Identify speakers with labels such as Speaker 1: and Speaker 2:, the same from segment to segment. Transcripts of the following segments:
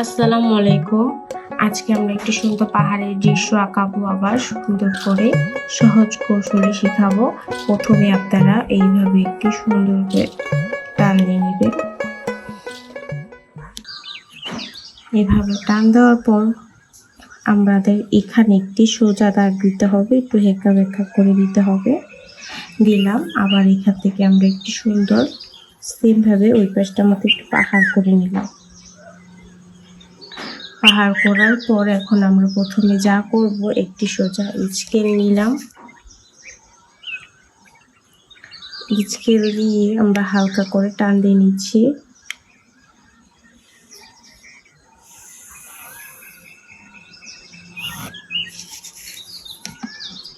Speaker 1: আসসালামু আলাইকুম। আজকে আমরা একটি সুন্দর পাহাড়ের দৃশ্য আঁকাবো আবার, সুন্দর করে, সহজ কৌশলে শেখাবো। প্রথমে আপনারা এইভাবে একটি সুন্দর করে টান দিয়ে নেবেন। এভাবে টান দেওয়ার পর আমাদের এখানে একটি সোজা দাগ দিতে হবে, একটু হেঁকা বেঁকা করে দিতে হবে। দিলাম, আবার এখান থেকে আমরা একটি সুন্দর সেমভাবে ওই পাশটার মতো একটু পাহাড় করে নিলাম। পাহাড় করার পর এখন আমরা প্রথমে যা করব, একটি সোজা স্কেল নিলাম। স্কেল দিয়ে আমরা হালকা করে টান দিয়ে নিচ্ছি।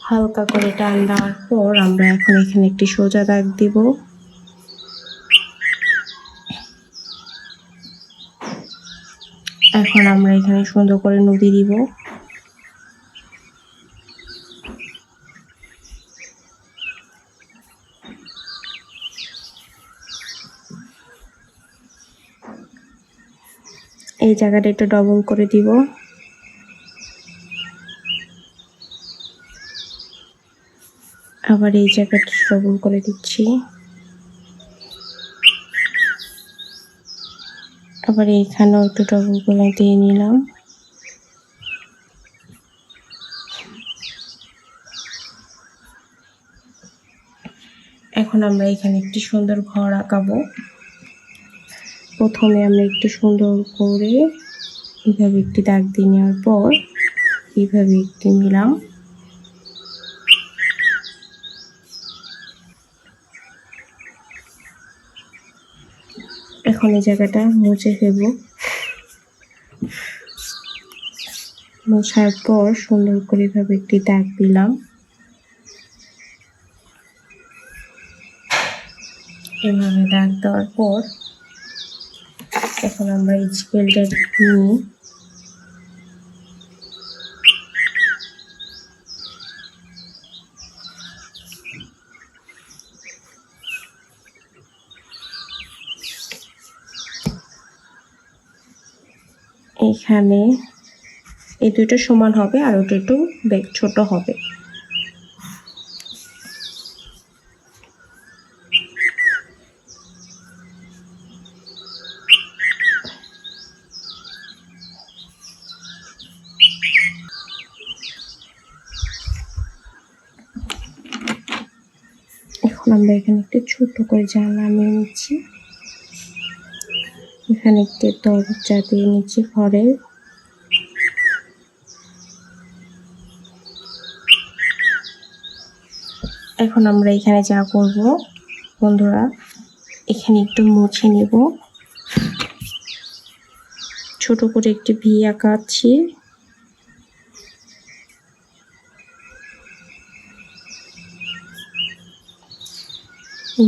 Speaker 1: হালকা করে টান দেওয়ার পর আমরা এখন এখানে একটি সোজা দাগ দিব। এখন আমরা এখানে সুন্দর করে নদী দিব। এই জায়গাটা একটু ডবল করে দিব। আবার এই জায়গাটা ডবল করে দিচ্ছি। আবার এইখানেও একটু ডবল দিয়ে নিলাম। এখন আমরা এখানে একটি সুন্দর ঘর আঁকাবো। প্রথমে আমরা একটু সুন্দর করে এইভাবে একটি দাগ দিয়ে নেওয়ার পর এইভাবে একটি নিলাম। এখন এই জায়গাটা, মুছে ফেলব। মোছার পর সুন্দর করে এভাবে একটি দাগ দিলাম। এভাবে দাগ দেওয়ার পর এখন আমরা স্কেলটা নিয়ে এখানে এই দুটো সমান হবে আর ওটা একটু ছোট হবে। এখন আমরা এখানে একটু ছোট করে জানলা নিয়ে নিচ্ছি। এখানে একটি দরজা দিয়ে নিচে ঘরের এখন আমরা এখানে যা করব, বন্ধুরা, এখানে একটু মুছে নেব। ছোট করে একটি ভি আঁকাচ্ছি।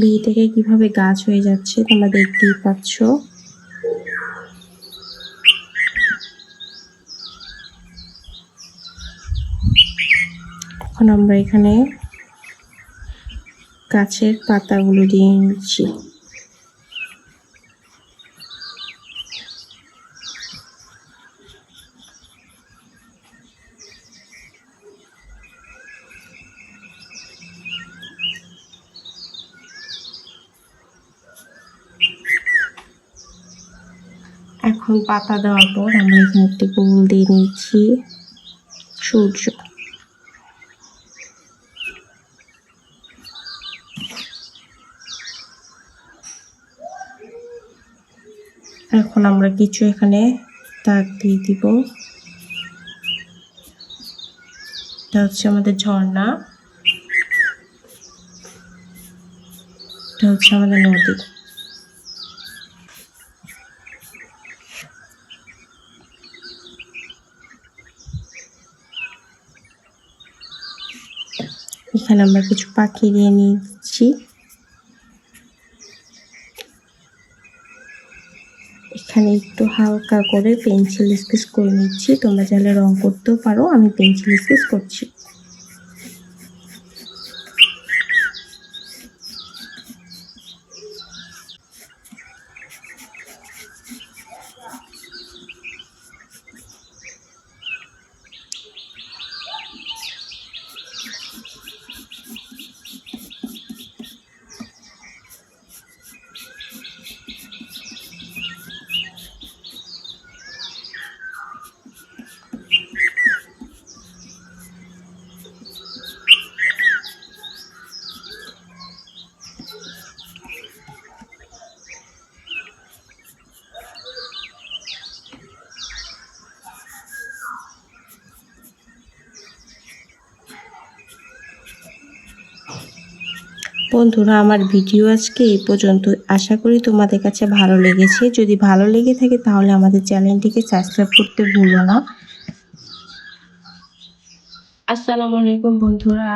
Speaker 1: ভি থেকে কীভাবে গাছ হয়ে যাচ্ছে, তোমরা দেখতেই পাচ্ছ। এখন আমরা এখানে গাছের পাতাগুলো দিয়ে নিচ্ছি। এখন পাতা দেওয়ার পর আমরা এখানে একটি গোল দিয়ে নিচ্ছি সূর্য। এখন আমরা কিছু এখানে দাগ দিয়ে দিব। এটা হচ্ছে আমাদের ঝর্ণা। এটা হচ্ছে আমাদের নদী। এখানে আমরা কিছু পাখি দিয়ে নিচ্ছি। এখানে একটু হালকা করে পেন্সিল স্কেচ করে নিচ্ছি। তোমরা চাইলে রং করতেও পারো, আমি পেন্সিল স্কেচ করছি। বন্ধুরা, আমার ভিডিও আজকে এই পর্যন্ত। আশা করি তোমাদের কাছে ভালো লেগেছে। যদি ভালো লেগে থাকে তাহলে আমাদের চ্যানেলটিকে সাবস্ক্রাইব করতে ভুলো না। আসসালামু আলাইকুম বন্ধুরা।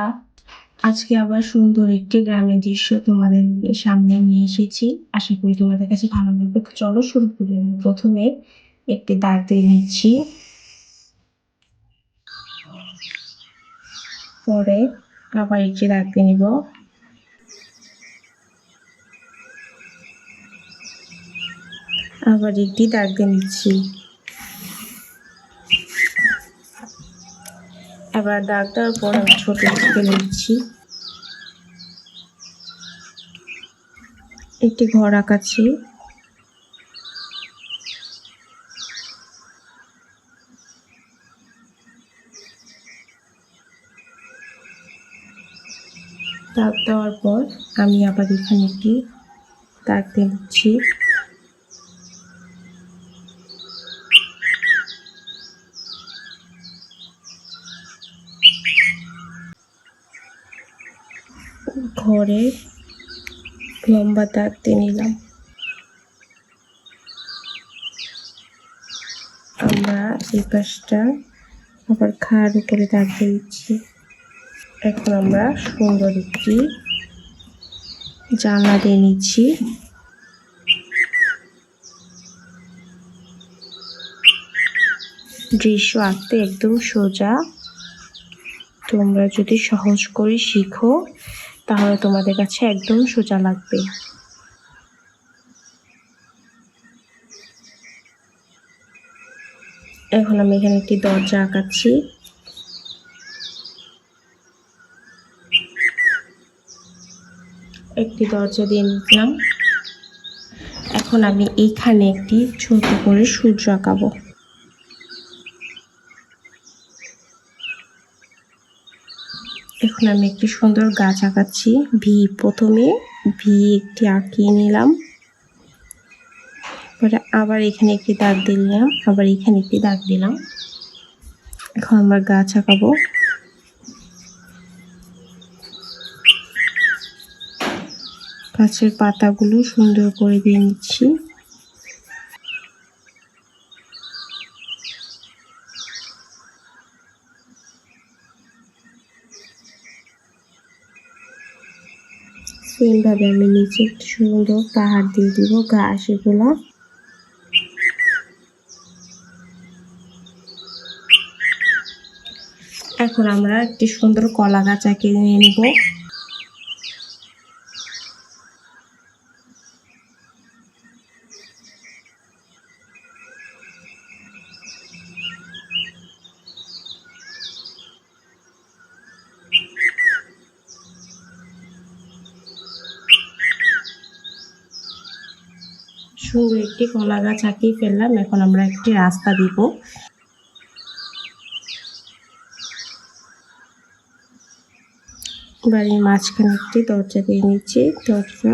Speaker 1: আজকে আবার সুন্দর একটি গ্রামের দৃশ্য তোমাদের সামনে নিয়ে এসেছি। আশা করি তোমাদের কাছে ভালো লাগবে। চলো শুরু করি প্রথমে। একটি দাগ দিয়ে নিচ্ছি। পরে আবার একটি দাগ দিয়ে নিব। আবার একটি দাগ দিয়ে নিচ্ছি। এবার দাগ দেওয়ার পর আমি ছোট করে নিচ্ছি। একটি ঘর আঁকাচ্ছি। দাগ দেওয়ার পর আমি আবার এখানে একটি দাগ দিয়ে নিচ্ছি। ঘরে লম্বা দাগ দিয়ে নিলাম। আমরা এই পাশটা আবার খাওয়ার উপরে দাগ দিয়ে দিচ্ছি। এখন আমরা সুন্দর একটি জানলা দিয়ে নিচ্ছি। দৃশ্য আঁকতে একদম সোজা। তোমরা যদি সহজ করে শিখো তাহলে তোমাদের কাছে একদম সোজা লাগবে। এখন আমি এখানে একটি দরজা আঁকাচ্ছি। একটি দরজা দিয়ে নিলাম। এখন আমি এইখানে একটি ছোট করে সূর্য আঁকাবো। এখন আমি একটি সুন্দর গাছ আঁকাচ্ছি। ভি প্রথমে ভি একটি আঁকিয়ে নিলাম। পরে আবার এখানে একটি দাগ দিলাম আবার এখানে একটি দাগ দিলাম। এখন আমরা গাছ আঁকাবো। গাছের পাতাগুলো সুন্দর করে দিয়ে নিচ্ছি। সেমভাবে আমি নিচে একটু সুন্দর পাহাড় দিয়ে দিব, ঘাস এগুলো। এখন আমরা একটি সুন্দর কলা গাছ এঁকে নিয়ে নিব সুন্দর একটি কলা গাছ আঁকিয়ে ফেললাম। এখন আমরা একটি রাস্তা দিব। বাড়ির মাঝখানে একটি দরজা দিয়ে নিচ্ছি, দরজা।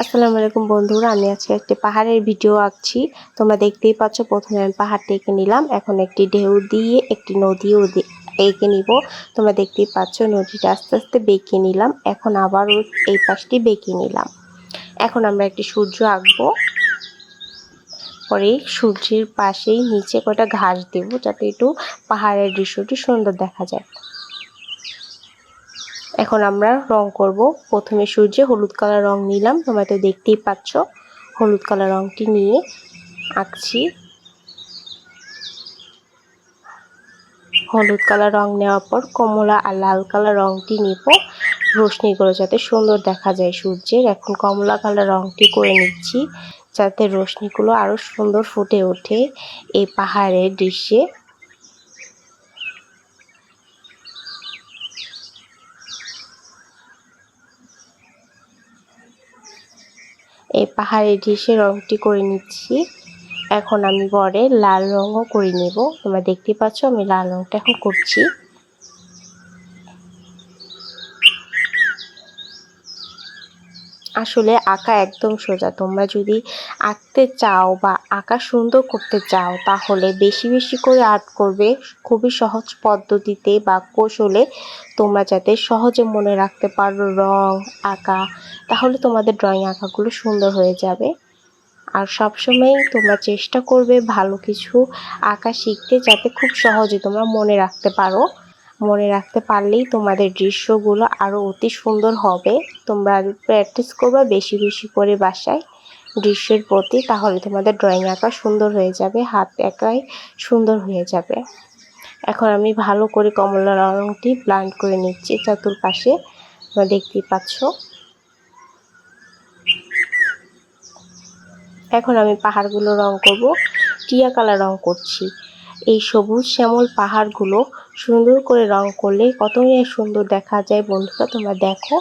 Speaker 2: আসসালামু আলাইকুম বন্ধুরা, আমি আজকে একটি পাহাড়ের ভিডিও আঁকছি। তোমরা দেখতেই পাচ্ছ, প্রথমে আমি পাহাড়টি এঁকে নিলাম। এখন একটি ঢেউ দিয়ে একটি নদীও এঁকে নিব। তোমরা দেখতেই পাচ্ছ, নদীটা আস্তে আস্তে বেঁকে নিলাম। এখন আবারও এই পাশটি বেঁকে নিলাম। এখন আমরা একটি সূর্য আঁকবো। পরে সূর্যের পাশেই নিচে কয়টা ঘাস দেব যাতে একটু পাহাড়ের দৃশ্যটি সুন্দর দেখা যায়। এখন আমরা রং করব। প্রথমে সূর্যে হলুদ কালার রং নিলাম। তোমরা তো দেখতেই পাচ্ছ। হলুদ কালার রংটি নিয়ে আঁকছি। হলুদ কালার রং নেওয়ার পর কমলা আর লাল কালার রংটি নিব। রশ্মিগুলো যাতে সুন্দর দেখা যায় সূর্যের। এখন কমলা কালার রংটি করে নিচ্ছি যাতে রশ্মিগুলো আরও সুন্দর ফুটে ওঠে এই পাহাড়ের দৃশ্যে। এই পাহাড়ের দৃশ্যে রংটি করে নিচ্ছি। এখন আমি পরে লাল রঙও করে নেব। তোমরা দেখতে পাচ্ছ আমি লাল রঙটা এখন করছি।
Speaker 1: আসলে আঁকা একদম সোজা। তোমরা যদি আঁকতে চাও বা আঁকা সুন্দর করতে চাও, তাহলে বেশি বেশি করে আর্ট করবে খুবই সহজ পদ্ধতিতে বা কৌশলে। তোমরা যাতে সহজে মনে রাখতে পারো রং, আঁকা, তাহলে তোমাদের ড্রয়িং আঁকাগুলো সুন্দর হয়ে যাবে। আর সবসময় তোমরা চেষ্টা করবে ভালো কিছু আঁকা শিখতে যাতে খুব সহজে তোমরা মনে রাখতে পারো। মনে রাখতে পারলেই তোমাদের দৃশ্যগুলো আরও অতি সুন্দর হবে। তোমরা প্র্যাকটিস করবে বেশি বেশি করে বাসায় দৃশ্যের প্রতি, তাহলে তোমাদের ড্রয়িং আঁকা সুন্দর হয়ে যাবে, হাত একাই সুন্দর হয়ে যাবে। এখন আমি ভালো করে কমলা রঙটি ব্লান্ড করে নিচ্ছি, চতুর্পাশে। তোমরা দেখতেই পাচ্ছ। এখন আমি পাহাড়গুলো রং করব, টিয়া কালার রং করছি। এই সবুজ শ্যামল পাহাড়গুলো সুন্দর করে রং করলে কতই সুন্দর দেখা যায় বন্ধুরা, তোমরা দেখো।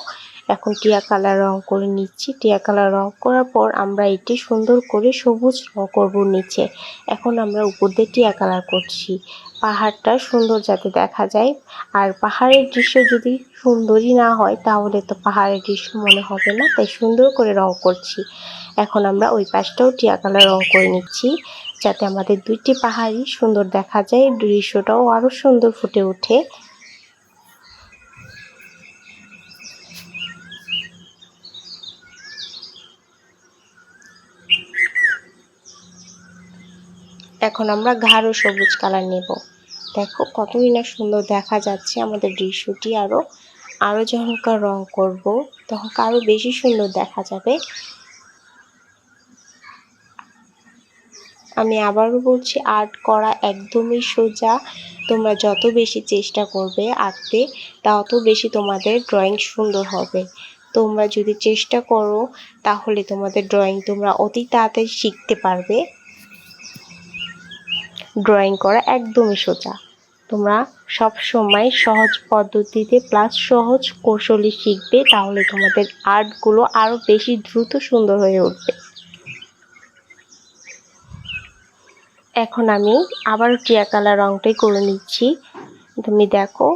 Speaker 1: এখন টিয়া কালার রং করে নিচ্ছি। টিয়া কালার রং করার পর আমরা এটি সুন্দর করে সবুজ রং করব নিচে। এখন আমরা উপর দিয়ে টিয়া কালার করছি। পাহাড়টা সুন্দর যাতে দেখা যায়। আর পাহাড়ের দৃশ্য যদি সুন্দরই না হয়, তাহলে তো পাহাড়ের দৃশ্য মনে হবে না। তাই সুন্দর করে রং করছি। এখন আমরা ওই পাশটাও টিয়া কালার রং করে নিচ্ছি, যাতে আমাদের দুইটি পাহাড়ই সুন্দর দেখা যায়, দৃশ্যটাও আরও সুন্দর ফুটে ওঠে। এখন আমরা গাঢ় সবুজ কালার নেব। দেখো কতই না সুন্দর দেখা যাচ্ছে আমাদের দৃশ্যটি আরও আরও যখনকার রং করব, তখন আরও বেশি সুন্দর দেখা যাবে। আমি আবারও বলছি, আর্ট করা একদমই সোজা। তোমরা যত বেশি চেষ্টা করবে আঁকতে, তত বেশি তোমাদের ড্রয়িং সুন্দর হবে। তোমরা যদি চেষ্টা করো, তাহলে তোমাদের ড্রয়িং তোমরা অতি তাড়াতাড়ি শিখতে পারবে। ড্রয়িং করা একদমই সোজা। তোমরা সব সময় সহজ পদ্ধতিতে প্লাস সহজ কৌশলী শিখবে, তাহলে তোমাদের আর্টগুলো আরও বেশি দ্রুত সুন্দর হয়ে উঠবে। এখন আমি আবার টিয়া কালার রংটাই করে নিচ্ছি। তুমি দেখো।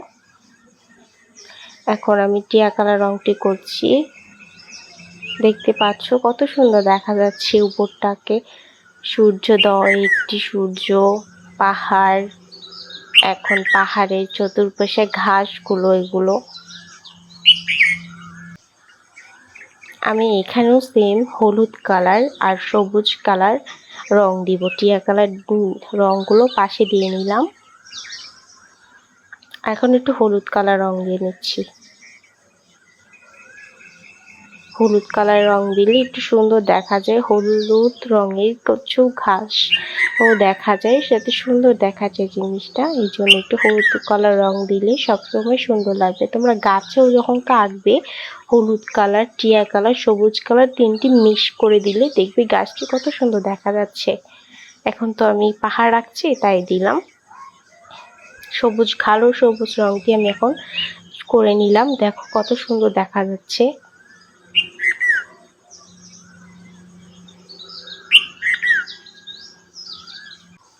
Speaker 1: এখন আমি টিয়া কালার রংটি করছি। দেখতে পাচ্ছ কত সুন্দর দেখা যাচ্ছে উপরটাকে। সূর্যোদয়, একটি সূর্য, পাহাড়, এখন পাহাড়ের চতুর্পাশে ঘাসগুলো, এগুলো। আমি এখানেও সেম হলুদ কালার আর সবুজ কালার রং দিব, টিয়া কালার রংগুলো পাশে দিয়ে নিলাম। এখন একটু হলুদ কালার রং দিয়ে নিচ্ছি। হলুদ কালার রং দিলে একটু সুন্দর দেখা যায়। হলুদ রঙের প্রচুর ঘাস ও দেখা যায় সাথে সুন্দর দেখা যায় জিনিসটা। এই জন্য একটু হলুদ কালার রং দিলে সবসময় সুন্দর লাগবে। তোমরা গাছেও যখন কাটবে, হলুদ কালার, টিয়া কালার, সবুজ কালার তিনটি মিক্স করে দিলে দেখবে গাছটি কত সুন্দর দেখা যাচ্ছে। এখন তো আমি পাহাড় রাখছি তাই দিলাম। সবুজ, কালো সবুজ রংটি আমি এখন করে নিলাম। দেখো কত সুন্দর দেখা যাচ্ছে।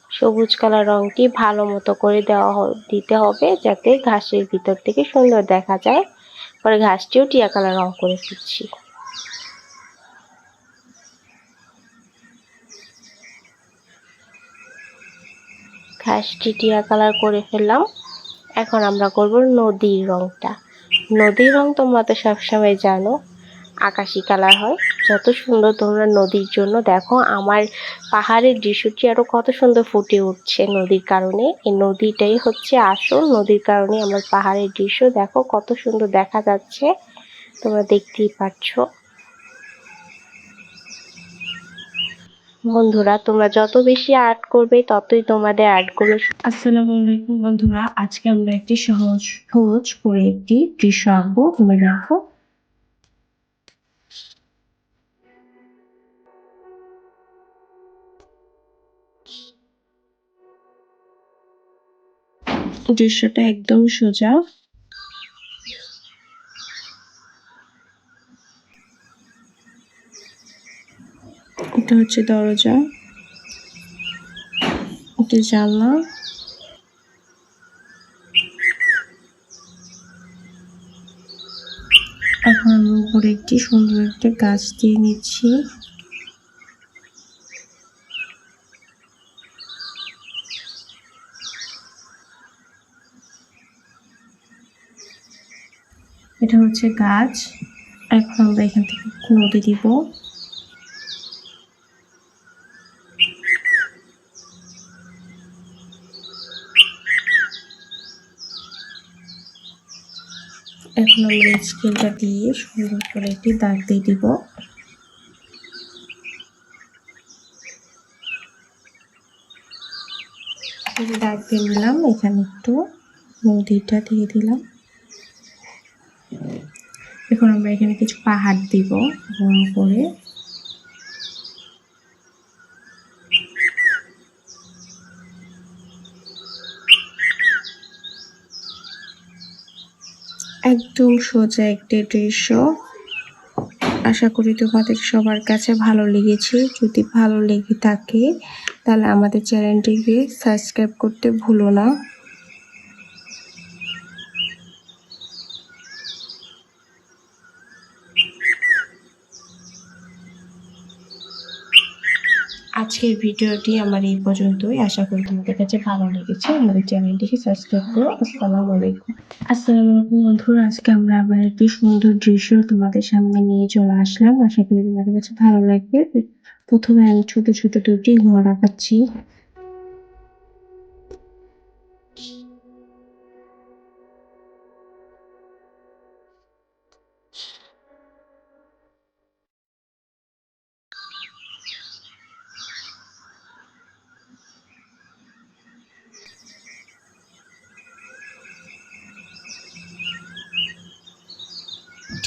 Speaker 1: সবুজ কালার রংটি ভালো মতো করে দেওয়া দিতে হবে যাতে ঘাসের ভিতর থেকে সুন্দর দেখা যায়। পরে ঘাসটিও টিয়া কালার রং করে দিচ্ছি ঘাসটি টিয়া কালার করে ফেললাম। এখন আমরা করব নদীর রংটা। নদীর রং তোমরা তো সবসময় জানো। আকাশি কালার হয়। যত সুন্দর তোমরা নদীর জন্য দেখো, আমার পাহাড়ের দৃশ্যটি আরও কত সুন্দর ফুটে উঠছে নদীর কারণে। এই নদীটাই হচ্ছে আসল, নদীর কারণে আমার পাহাড়ের দৃশ্য দেখো কত সুন্দর দেখা যাচ্ছে। তোমরা দেখতেই পাচ্ছ। বন্ধুরা, তোমরা যত বেশি আর্ট করবে, ততই তোমাদের আর্টগুলো
Speaker 3: আসসালামু আলাইকুম বন্ধুরা, আজকে আমরা একটি সহজ সহজ করে একটি দৃশ্য আঁকবো। তুমি দেখো। দৃশ্যটা একদম সোজা। এটা হচ্ছে দরজা। এটা জানলা। এখন আমি
Speaker 1: উপরে একটি সুন্দর একটা গাছ দিয়ে নিচ্ছি এটা হচ্ছে গাছ। এখন আমরা এখান থেকে নদী দিব। এখন আমরা স্কেলটা দিয়ে সুন্দর করে একটি দাগ দিয়ে দিব। দাগ দিয়ে নিলাম, এখানে একটু নদীটা দিয়ে দিলাম। এখন আমরা এখানে কিছু পাহাড় দিব, বড় করে। একদম সোজা একটি দৃশ্য। আশা করি তোমাদের সবার কাছে ভালো লেগেছে। যদি ভালো লেগে থাকে, তাহলে আমাদের চ্যানেলটিকে সাবস্ক্রাইব করতে ভুলো না। আজকের ভিডিওটি আমার এই পর্যন্তই। আশা করি তোমাদের কাছে ভালো লেগেছে। আমাদের চ্যানেলটিকে সাবস্ক্রাইব করো। আসসালামু আলাইকুম। আসসালামু আলাইকুম বন্ধুরা, আজকে আমরা আবার একটি সুন্দর দৃশ্য তোমাদের সামনে নিয়ে চলে আসলাম। আশা করি তোমাদের কাছে ভালো লাগবে। প্রথমে আমি ছোট ছোট দুটি ঘর আঁকাচ্ছি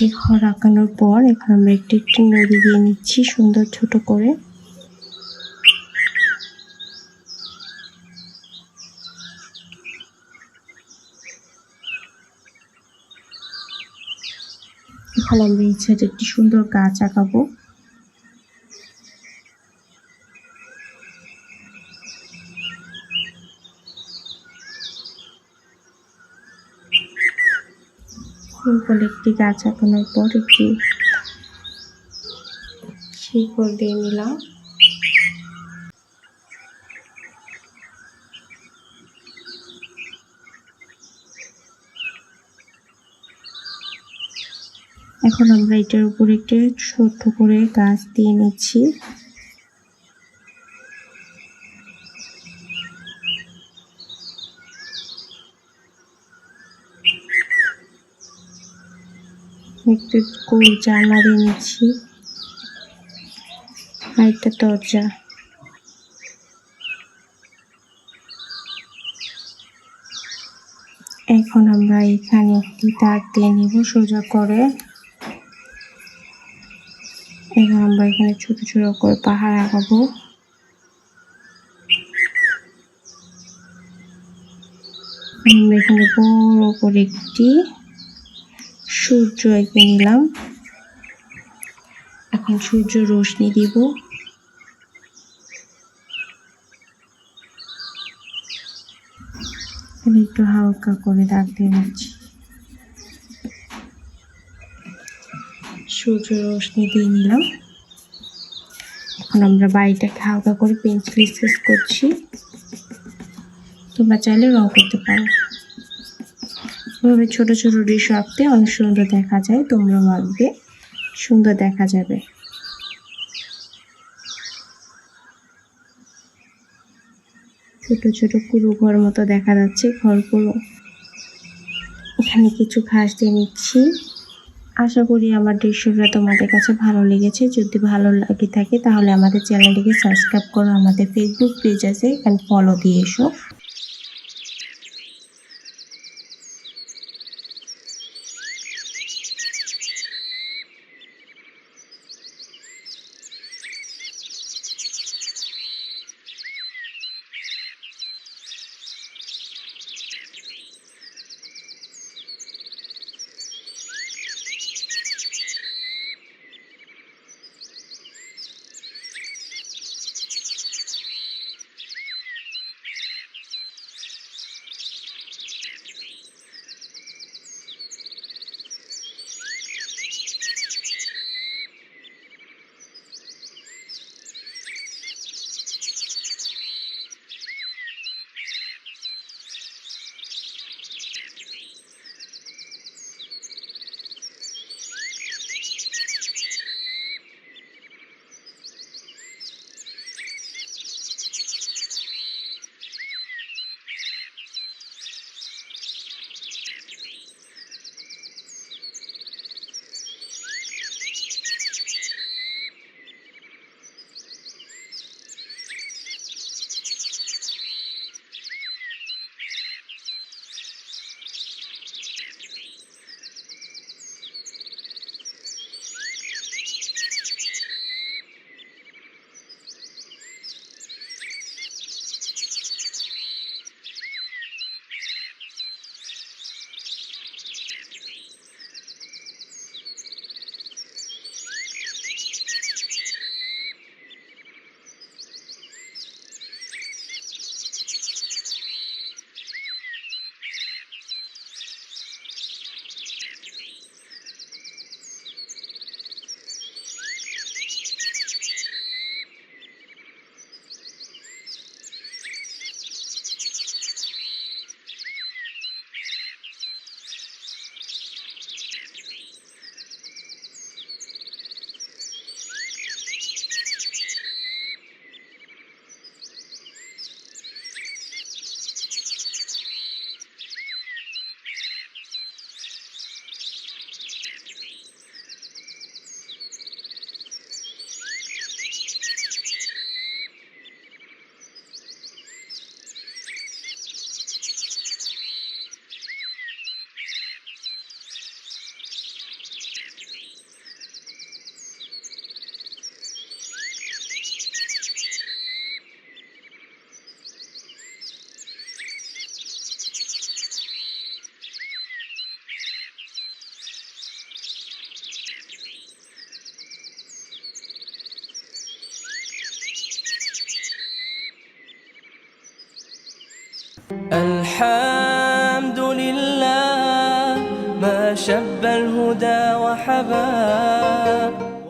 Speaker 1: একটি ঘর আঁকানোর পর এখন আমরা একটি একটি নদী দিয়ে নিচ্ছি সুন্দর ছোট করে। এখানে আমরা সাইডে একটি সুন্দর গাছ আঁকাবো। সিম্পল একটি গাছ আঁকানোর পর একটি শিকড় দিয়ে নিলাম। এখন আমরা এটার উপর একটি ছোট্ট করে গাছ দিয়ে নিচ্ছি। একটু জানলা দিয়ে নিচ্ছি। আর একটা দরজা। এখন আমরা এখানে একটি তার দিয়ে নিব সোজা করে। এখন আমরা এখানে ছোট ছোট করে পাহাড় আঁকাবো আমরা এখানে বড় করে একটি সূর্য এঁকে নিলাম। এখন সূর্য রোশনি দিব। একটু হালকা করে দাগ দিয়ে নিচ্ছি। সূর্য রোশনি দিয়ে নিলাম। এখন আমরা বাড়িটাকে হালকা করে পেন্সিল স্কেচ করছি। তোমরা চাইলে রং করতে পারো। এভাবে ছোট ছোট দৃশ্য আঁকতে অনেক সুন্দর দেখা যায়, তোমরাও আঁকবে সুন্দর দেখা যাবে। ছোট ছোট কুরু ঘর মতো দেখা যাচ্ছে ঘরগুলো। এখানে কিছু ঘাস দিয়ে নিচ্ছি। আশা করি আমার দৃশ্যটা তোমাদের কাছে ভালো লেগেছে। যদি ভালো লাগে থাকে, তাহলে আমাদের চ্যানেলটিকে সাবস্ক্রাইব করো। আমাদের ফেসবুক পেজ আছে, এখানে ফলো দিয়ে এসো।
Speaker 4: حب الهدى وحباب